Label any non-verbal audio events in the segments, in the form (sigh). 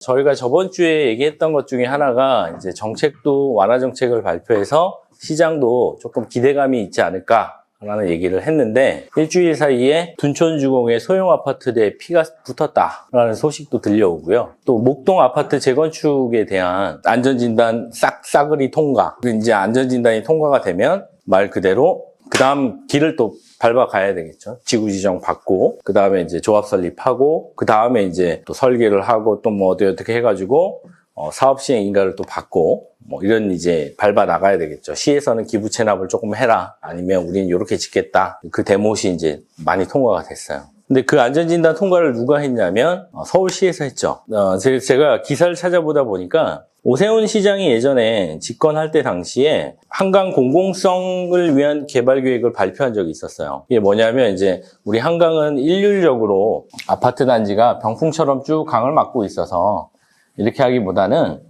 저희가 저번 주에 얘기했던 것 중에 하나가 이제 정책도 완화 정책을 발표해서 시장도 조금 기대감이 있지 않을까. 라는 얘기를 했는데 일주일 사이에 둔촌주공의 소형 아파트에 피가 붙었다라는 소식도 들려오고요. 또 목동 아파트 재건축에 대한 안전진단 싹 싸그리 통과. 그 이제 안전진단이 통과가 되면 말 그대로 그 다음 길을 또 밟아 가야 되겠죠. 지구 지정 받고, 그 다음에 이제 조합 설립하고, 그 다음에 이제 또 설계를 하고, 또 뭐 어떻게 어떻게 해가지고, 어, 사업 시행 인가를 또 받고, 뭐 이런 이제 밟아 나가야 되겠죠. 시에서는 기부 체납을 조금 해라. 아니면 우리는 이렇게 짓겠다. 그 데모시 이제 많이 통과가 됐어요. 근데 그 안전진단 통과를 누가 했냐면 어, 서울시에서 했죠. 어, 제- 제가 기사를 찾아보다 보니까 오세훈 시장이 예전에 집권할 때 당시에 한강 공공성을 위한 개발 계획을 발표한 적이 있었어요. 이게 뭐냐면 이제 우리 한강은 일률적으로 아파트 단지가 병풍처럼 쭉 강을 막고 있어서 이렇게 하기보다는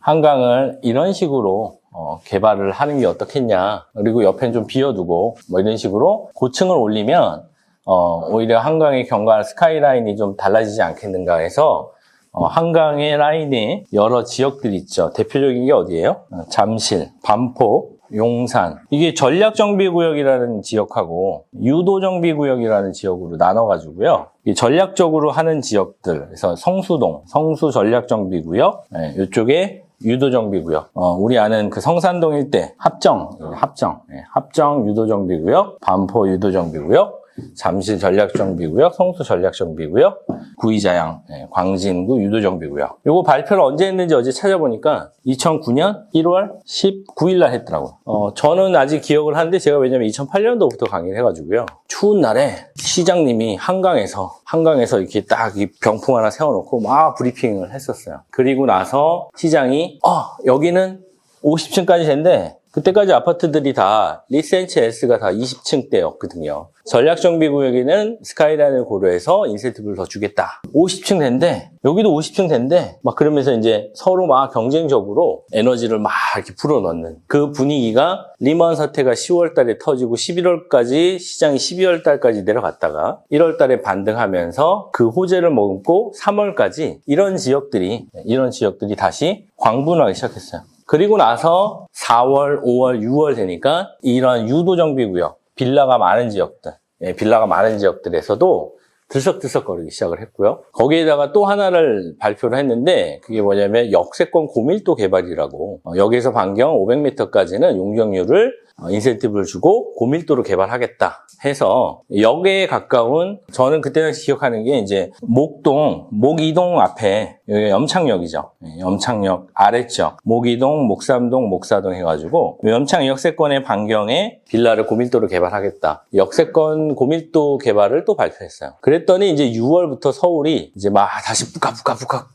한강을 이런 식으로 어, 개발을 하는 게 어떻겠냐. 그리고 옆엔 좀 비워두고 뭐 이런 식으로 고층을 올리면 어, 오히려 한강의 경관 스카이라인이 좀 달라지지 않겠는가 해서 어, 한강의 라인에 여러 지역들이 있죠. 대표적인 게 어디예요? 어, 잠실, 반포, 용산. 이게 전략정비구역이라는 지역하고 유도정비구역이라는 지역으로 나눠가지고요. 이 전략적으로 하는 지역들, 그래서 성수동, 성수 전략정비구역, 네, 이쪽에 유도정비구역. 어, 우리 아는 그 성산동 일대 합정, 예, 합정, 예, 합정 유도정비구역, 반포 유도정비구역, 잠실 전략정비구역, 성수 전략정비구역, 구이자양, 예, 광진구 유도정비구역. 요거 발표를 언제 했는지 어제 찾아보니까 2009년 1월 19일 날 했더라고요. 어, 저는 아직 기억을 하는데 제가 왜냐면 2008년도부터 강의를 해가지고요. 추운 날에 시장님이 한강에서, 한강에서 이렇게 딱 이 병풍 하나 세워놓고 막 브리핑을 했었어요. 그리고 나서 시장이, 어, 여기는 50층까지 된대. 그때까지 아파트들이 다 리센치 S가 다 20층대였거든요. 전략정비구역에는 스카이라인을 고려해서 인센티브를 더 주겠다. 50층 된대. 여기도 50층 된대. 막 그러면서 이제 서로 막 경쟁적으로 에너지를 막 이렇게 불어넣는 그 분위기가 리먼 사태가 10월 달에 터지고 11월까지 시장이 12월 달까지 내려갔다가 1월 달에 반등하면서 그 호재를 머금고 3월까지 이런 지역들이 이런 지역들이 다시 광분하기 시작했어요. 그리고 나서 4월, 5월, 6월 되니까 이런 유도정비구역, 빌라가 많은 지역들, 예, 빌라가 많은 지역들에서도 들썩들썩거리기 시작을 했고요. 거기에다가 또 하나를 발표를 했는데 그게 뭐냐면 역세권 고밀도 개발이라고 어, 여기에서 반경 500m까지는 용적률을 어, 인센티브를 주고 고밀도로 개발하겠다 해서 역에 가까운 저는 그때 당시 기억하는 게 이제 목동 목이동 앞에 여기 염창역이죠. 예, 염창역 아래쪽 목이동 목삼동 목사동 해가지고 염창 역세권의 반경에 빌라를 고밀도로 개발하겠다. 역세권 고밀도 개발을 또 발표했어요. 그 랬더니 이제 6월부터 서울이 이제 막 다시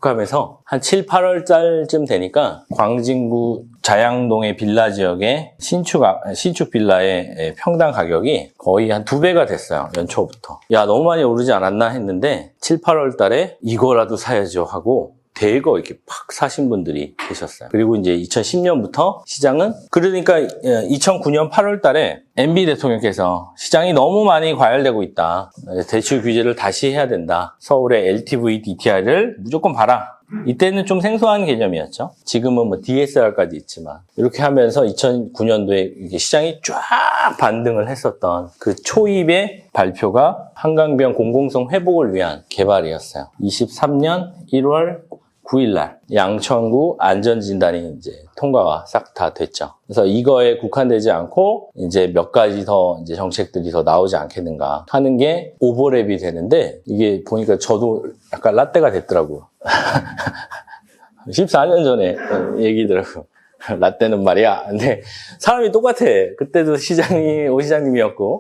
하면서 한 7, 8월 달쯤 되니까 광진구 자양동의 빌라 지역의 신축, 아- 신축 빌라의 예, 평당 가격이 거의 한 두 배가 됐어요. 연초부터. 야, 너무 많이 오르지 않았나 했는데 7, 8월 달에 이거라도 사야죠 하고 대거 이렇게 팍 사신 분들이 계셨어요. 그리고 이제 2010년부터 시장은 그러니까 2009년 8월 달에 MB 대통령께서 시장이 너무 많이 과열되고 있다. 대출 규제를 다시 해야 된다. 서울의 LTV DTI를 무조건 봐라. 이때는 좀 생소한 개념이었죠. 지금은 뭐 DSR까지 있지만 이렇게 하면서 2009년도에 시장이 쫙 반등을 했었던 그 초입의 발표가 한강변 공공성 회복을 위한 개발이었어요. 23년 1월 9일날 양천구 안전진단이 이제 통과가 싹 다 됐죠. 그래서 이거에 국한되지 않고 이제 몇 가지 더 이제 정책들이 더 나오지 않겠는가 하는 게 오버랩이 되는데 이게 보니까 저도 약간 라떼가 됐더라고요. (laughs) 14년 전에 얘기더라고요. 라떼는 말이야. 근데 사람이 똑같아. 그때도 시장이 오 시장님이었고